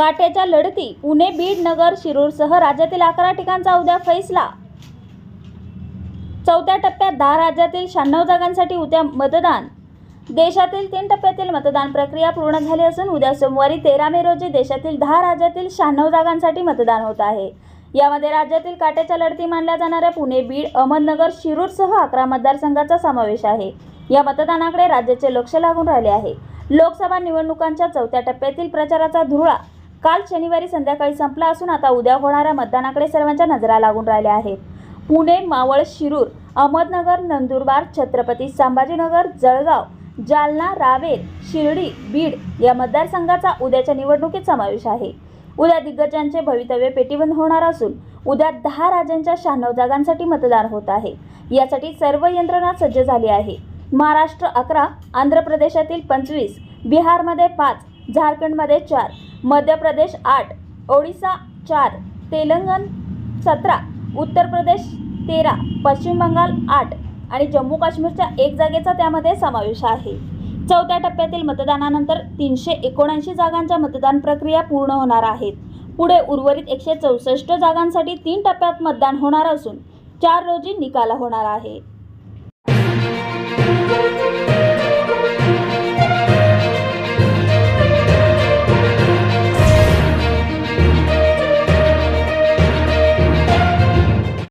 काट्याच्या लढती पुणे बीड नगर शिरूरसह राज्यातील अकरा ठिकाणचा उद्या फैसला. चौथ्या टप्प्यात दहा राज्यातील शहाण्णव जागांसाठी उद्या मतदान. देशातील तीन टप्प्यातील मतदान प्रक्रिया पूर्ण झाली असून उद्या सोमवारी तेरा मे रोजी देशातील दहा राज्यातील शहाण्णव जागांसाठी मतदान होत आहे. यामध्ये राज्यातील काट्याच्या लढती मानल्या जाणाऱ्या पुणे बीड अहमदनगर शिरूरसह अकरा मतदारसंघाचा समावेश आहे. या मतदानाकडे राज्याचे लक्ष लागून राहिले आहे. लोकसभा निवडणुकांच्या चौथ्या टप्प्यातील प्रचाराचा धुळा काल शनिवारी संध्याकाळी संपला असून आता उद्या होणाऱ्या मतदानाकडे सर्वांच्या नजरा लागून राहिल्या आहेत. पुणे मावळ शिरूर अहमदनगर नंदुरबार छत्रपती संभाजीनगर जळगाव जालना रावेर शिर्डी बीड या मतदारसंघाचा उद्याच्या निवडणुकीत समावेश आहे. उद्या दिग्गजांचे भवितव्य पेटीबंद होणार असून उद्या दहा राज्यांच्या शहाण्णव जागांसाठी मतदान होत आहे. यासाठी सर्व यंत्रणा सज्ज झाली आहे. महाराष्ट्र अकरा आंध्र प्रदेशातील पंचवीस बिहारमध्ये पाच झारखंडमध्ये चार मध्य प्रदेश आठ ओडिसा चार तेलंगण सतरा उत्तर प्रदेश तेरा पश्चिम बंगाल आठ आणि जम्मू काश्मीरच्या एक जागेचा त्यामध्ये समावेश आहे. चौथ्या टप्प्यातील मतदानानंतर तीनशे एकोणऐंशी जागांच्या मतदान प्रक्रिया पूर्ण होणार आहेत. पुढे उर्वरित एकशे चौसष्ट जागांसाठी तीन टप्प्यात मतदान होणार असून चार रोजी निकाल होणार आहे.